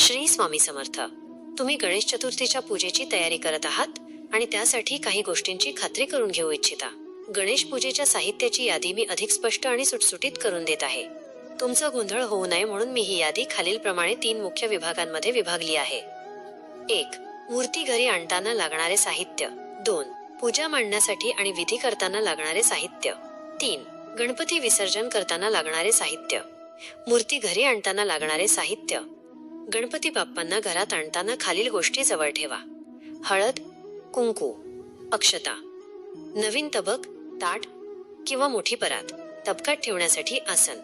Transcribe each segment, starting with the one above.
श्री स्वामी समर्थ तुम्ही गणेश चतुर्थीच्या पूजेची तयारी करत आहात आणि त्यासाठी काही गोष्टींची खात्री करून घेऊ इच्छिता. गणेश पूजेच्या साहित्याची यादी मी अधिक स्पष्ट आणि सुटसुटीत करून देत आहे. तुमचं गोंधळ होऊ नये म्हणून मी ही यादी खालीलप्रमाणे तीन मुख्य विभागांमध्ये विभागली आहे. एक मूर्ती घरी आणताना लागणारे साहित्य. दोन पूजा मांडण्यासाठी आणि विधी करताना लागणारे साहित्य. तीन गणपती विसर्जन करताना लागणारे साहित्य. मूर्ती घरी आणताना लागणारे साहित्य. गणपती बाप्पांना घरात आणताना खालील गोष्टी जवळ ठेवा. हळद कुंकू अक्षता नवीन तबक ताट किंवा मोठी परात तबकात ठेवण्यासाठी आसन.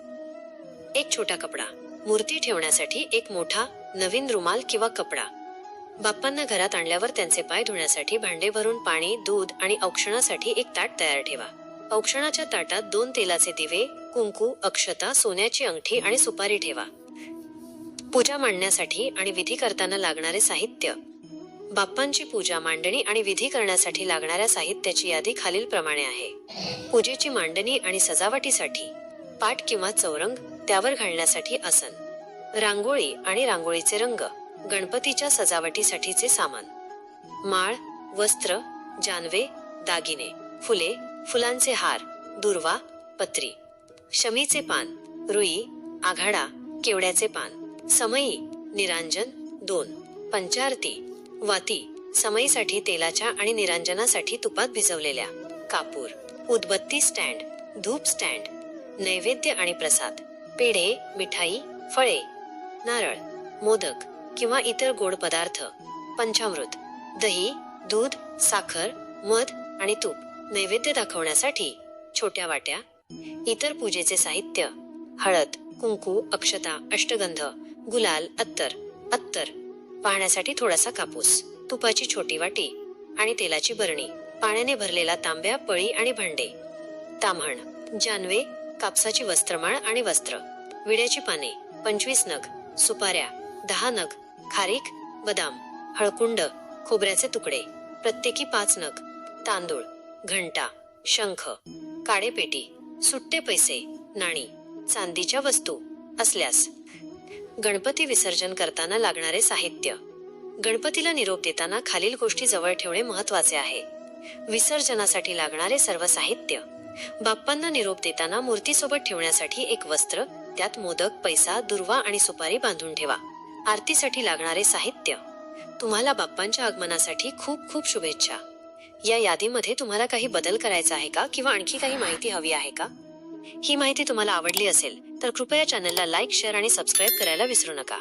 एक छोटा कपडा मूर्ती ठेवण्यासाठी एक मोठा नवीन रुमाल किंवा कपडा. बाप्पांना घरात आणल्यावर त्यांचे पाय धुण्यासाठी भांडे भरून पाणी दूध आणि औक्षणासाठी एक ताट तयार ठेवा. औक्षणाच्या ताटात दोन तेलाचे दिवे कुंकू अक्षता सोन्याची अंगठी आणि सुपारी ठेवा. पूजा मांडण्यासाठी आणि विधी करताना लागणारे साहित्य. बाप्पांची पूजा मांडणी आणि विधी करण्यासाठी लागणाऱ्या साहित्याची यादी खालीलप्रमाणे आहे. पूजेची मांडणी आणि सजावटीसाठी पाट किंवा चौरंग त्यावर घालण्यासाठी आसन रांगोळी आणि रांगोळीचे रंग गणपतीच्या सजावटीसाठीचे सामान माळ वस्त्र जानवे दागिने फुले फुलांचे हार दुर्वा पत्री शमीचे पान रुई आघाडा केवड्याचे पान समई निरांजन दोन. पंचारती वाती समईसाठी तेलाच्या आणि निरांजनासाठी तुपात भिजवलेल्या. कापूर उदबत्ती स्टँड धूप स्टँड नैवेद्य आणि प्रसाद. पेढे मिठाई फळे नारळ मोदक किंवा इतर गोड पदार्थ. पंचामृत दही दूध साखर मध आणि तूप नैवेद्य दाखवण्यासाठी छोट्या वाट्या. इतर पूजेचे साहित्य हळद कुंकू अक्षता अष्टगंध गुलाल अत्तर. अत्तर. पाहण्यासाठी थोडासा कापूस तुपाची छोटी वाटी आणि तेलाची बरणी पाण्याने भरलेला तांब्या पळी आणि भांडे. ताम्हण जानवे कापसाची वस्त्रमाळ आणि वस्त्र. विड्याची पाने पंचवीस नग सुपाऱ्या दहा नग खारीक बदाम हळकुंड खोबऱ्याचे तुकडे प्रत्येकी पाच नग तांदूळ घंटा शंख काडेपेटी सुट्टे पैसे नाणी चांदीच्या वस्तू असल्यास गणपती विसर्जन करताना लागणारे साहित्य. गणपतीला निरोप देताना खालील गोष्टी जवळ ठेवणे महत्त्वाचे आहे. विसर्जनासाठी लागणारे सर्व साहित्य. बाप्पांना निरोप देताना मूर्तीसोबत ठेवण्यासाठी एक वस्त्र त्यात मोदक पैसा दुर्वा आणि सुपारी बांधून ठेवा. आरतीसाठी लागणारे साहित्य. तुम्हाला बाप्पांच्या आगमनासाठी खूप खूप शुभेच्छा. या यादीमध्ये तुम्हाला काही बदल करायचा आहे का किंवा आणखी काही माहिती हवी आहे का? ही माहिती तुम्हाला आवडली असेल तर कृपया चॅनलला लाईक शेअर आणि सबस्क्राईब करायला विसरू नका.